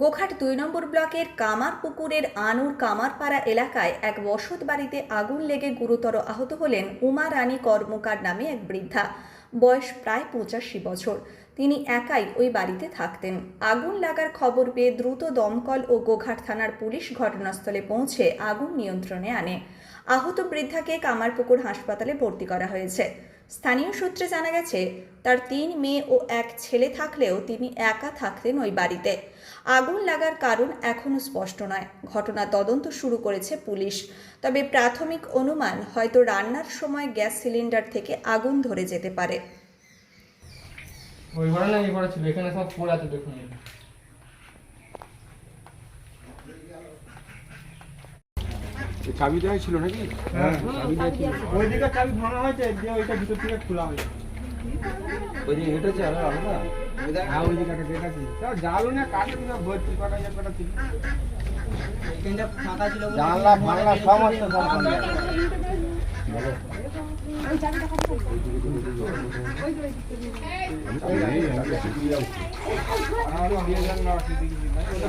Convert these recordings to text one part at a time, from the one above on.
গোঘাট দুই নম্বর ব্লকের কামারপুকুরের আনুর কামারপাড়া এলাকায় এক বসত বাড়িতে আগুন লেগে গুরুতর আহত হলেন উমা রানী কর্মকার নামে এক বৃদ্ধা। বয়স প্রায় পঁচাশি বছর। তিনি একাই ওই বাড়িতে থাকতেন। আগুন লাগার খবর পেয়ে দ্রুত দমকল ও গোঘাট থানার পুলিশ ঘটনাস্থলে পৌঁছে আগুন নিয়ন্ত্রণে আনে। আহত বৃদ্ধাকে কামারপুকুর হাসপাতালে ভর্তি করা হয়েছে। স্থানীয় সূত্রে জানা গেছে, তার তিন মেয়ে ও এক ছেলে থাকলেও তিনি একা থাকতেন ওই বাড়িতে। আগুন লাগার কারণ এখনও স্পষ্ট নয়। ঘটনা তদন্ত শুরু করেছে পুলিশ। তবে প্রাথমিক অনুমান হয়তো রান্নার সময় গ্যাস সিলিন্ডার থেকে আগুন ধরে যেতে পারে। ওই ঘরে না, এই ঘরে ছিল। এখানে সব পড়ে আছে, দেখুন। চাবি দেওয়াই ছিল নাকি? হ্যাঁ। চাবি দিয়েছিল চাবি ভাঙা হয়েছে দিয়ে ওইটা ভিতর থেকে খোলা হয়েছে। ওইদিকে হেঁটেছে আর আলাদা? হ্যাঁ ওইদিকে একটা আছে। না কাটে দিলে ভর্তি করা যায় কটা ছিল? জানলা ফানলা সমস্ত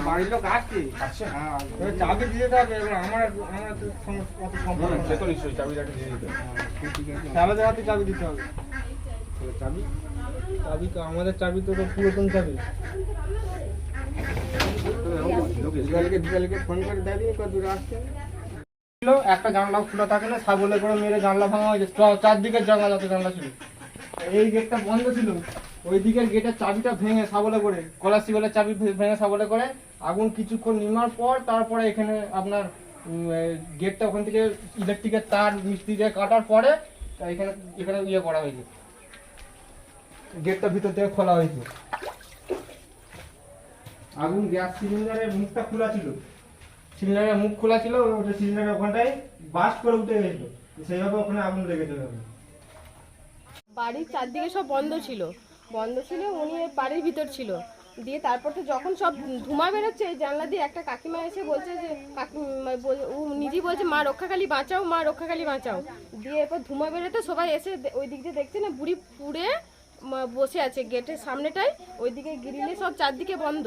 বাড়ির লোক চাবি এবার আমার আমার তো নিশ্চয়ই চাবি দিতে হবে চাবি চাবি তো আমাদের চাবি তো পুরাতন চাবি বিকালকে ফোন করে দেখি কত দূরে আসছে ছিল, একটা জানলা খোলা থাকে না সাবলে করে মেরে জানলা ভাঙা হয়েছে। চ- চারদিকে জানলা যত জানলা ছিল। এই গেটটা বন্ধ ছিল। ওই দিকের গেটের চাবিটা ভেঙে সাবলে করে কলাসি বলে চাবি ভেঙে সাবলে করে আগুন কিছুক্ষণ নিমার পর তারপরে এখানে আপনার গেটটা ওখান থেকে ইলেকট্রিকের তার, মিস্ত্রি দিয়ে কাটার পরে এখানে এখানে ইয়ে করা হয়েছে। গেটটা ভিতর থেকে খোলা হয়েছে। আগুন গ্যাস সিলিন্ডারের মুখটা খোলা ছিল। সিলিন্ডারের মুখ খোলা ছিল ওটা সিলিন্ডারের ওখানটায় বাস্ট করে উঠে গেছিল। সেইভাবে ওখানে আগুন লেগে গেল বাড়ির চারদিকে সব বন্ধ ছিল। বন্ধ ছিল, উনি বাড়ির ভিতর ছিল। দিয়ে তারপর তো যখন সব ধুমা বেরোচ্ছে জানলা দিয়ে একটা কাকিমা এসে বলছে যে, কাকি ও নিজেই বলছে, মা, রক্ষাকালী বাঁচাও, মা, রক্ষাকালী বাঁচাও। দিয়ে এরপর ধুমা বেরোতে সবাই এসে ওই দিক দিয়ে দেখছে না, বুড়ি পুড়ে বসে আছে গেটের সামনেটায় ওইদিকে গিরিলে সব চারদিকে বন্ধ।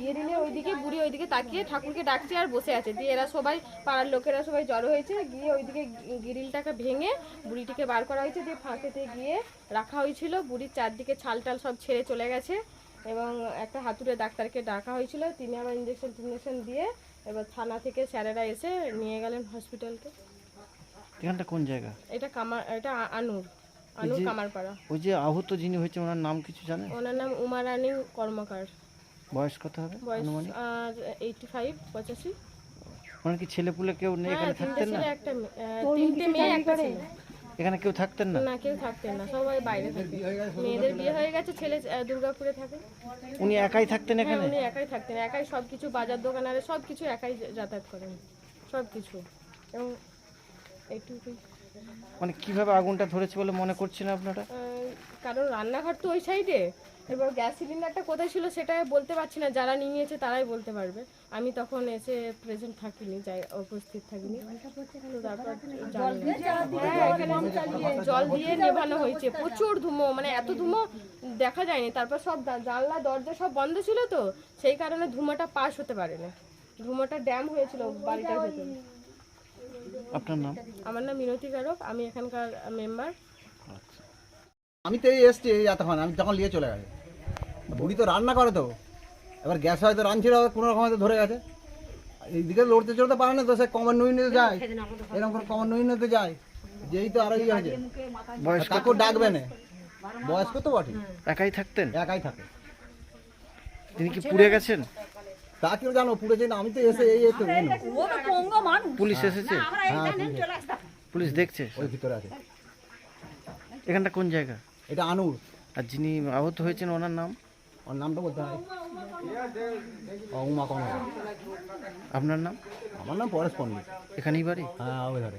গিরিলে ওইদিকে বুড়ি ওইদিকে তাকিয়ে ঠাকুরকে ডাকছে আর বসে আছে। দিয়ে এরা সবাই পাড়ার লোকেরা সবাই জড়ো হয়েছে। গিয়ে ওইদিকে গিরিলটাকে ভেঙে বুড়িটিকে বার করা হয়েছে। দিয়ে ফাঁকেতে গিয়ে রাখা হয়েছিল। বুড়ির চারদিকে ছাল টাল সব ছেড়ে চলে গেছে এবং একটা হাতুড়ে ডাক্তারকে ডাকা হয়েছিল। তিনি আবার ইঞ্জেকশন টিঞ্জেকশন দিয়ে এবার থানা থেকে স্যারেরা এসে নিয়ে গেলেন হসপিটালকে এখানটা কোন জায়গা? এটা কামার এটা আনুর। কামারপাড়া। ওই যে আহত যিনি হয়েছে ওনার নাম কিছু জানেন? ওনার নাম উমারানী কর্মকার। বয়স কত হবে বয়স আনুমানিক? আর এইটটি ফাইভ পঁচাশি। ওনার কি ছেলে পুলে কেউ নেই? হ্যাঁ এখানে থাকতেন না? একটা মেয়ে আহ, তিনটে মেয়ে একটা ছেলে। এখানে কেউ থাকতেন না? না কেউ থাকতেন না সবাই বাইরে থাকে। মেয়েদের বিয়ে হয়ে গেছে ছেলে আহ, দুর্গাপুরে থাকে। উনি একাই থাকতেন হ্যাঁ এখানে? উনি একাই থাকতেন একাই সব কিছু বাজার দোকানারে সব কিছু একাই যা- যাতায়াত করেন সব কিছু এবং এইটুকু মানে কীভাবে আগুনটা ধরেছে বলে মনে করছেন আপনারা? কারণ রান্নাঘর তো ওই সাইডে। এবার গ্যাস সিলিন্ডারটা কোথায় ছিল সেটা বলতে পারছি না। যারা নিয়ে নিয়েছে তারাই বলতে পারবে। আমি তখন এসে প্রেজেন্ট থাকিনি যাই উপস্থিত থাকিনি। না। হ্যাঁ, জল দিয়ে নেভানো হয়েছে। প্রচুর ধুমো মানে এত ধুমো দেখা যায়নি। তারপর সব জানলা দরজা সব বন্ধ ছিল তো সেই কারণে ধুমোটা পাস হতে পারেনি। ধুমোটা ড্যাম হয়েছিল বাড়িটার ভেতরে। আপনার নাম? আমার নাম মিনতি কারক আমি এখানকার মেম্বার আমি তো এই এসছি এই এতক্ষণ আমি তখন নিয়ে চলে গেছে। বুড়ি তো রান্না করে তো। এবার গ্যাস হয়তো রাঁধছিল কোনো রকম হয়তো ধরে গেছে। এইদিকে লড়তে চড়তে পারে না তো সে কমন নই নিতে যায়। এরকম করে কমন নই নিতে যায়। যেই তো আরও ইয়ে বয়স কাকু ডাকবে না। বয়স্ক তো বটে। একাই থাকতেন? একাই থাকে। তিনি কি পুড়ে গেছেন? তা কেউ জানো পুড়েছে না আমি তো এসে এই এই পুলিশ এসেছে? হ্যাঁ পুলিশ। পুলিশ দেখছে ওই ভিতরে আছে। এখানটা কোন জায়গা? এটা আনুর। আর যিনি আহত হয়েছেন ওনার নাম? ওর নামটা বলতে হয়। উমা কর্মকার আপনার নাম? আমার নাম পরেশ পণ্ডিত। এখানেই বাড়ি? হ্যাঁ ওই ধরে।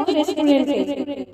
মৈত্র রেস্টুরেন্টে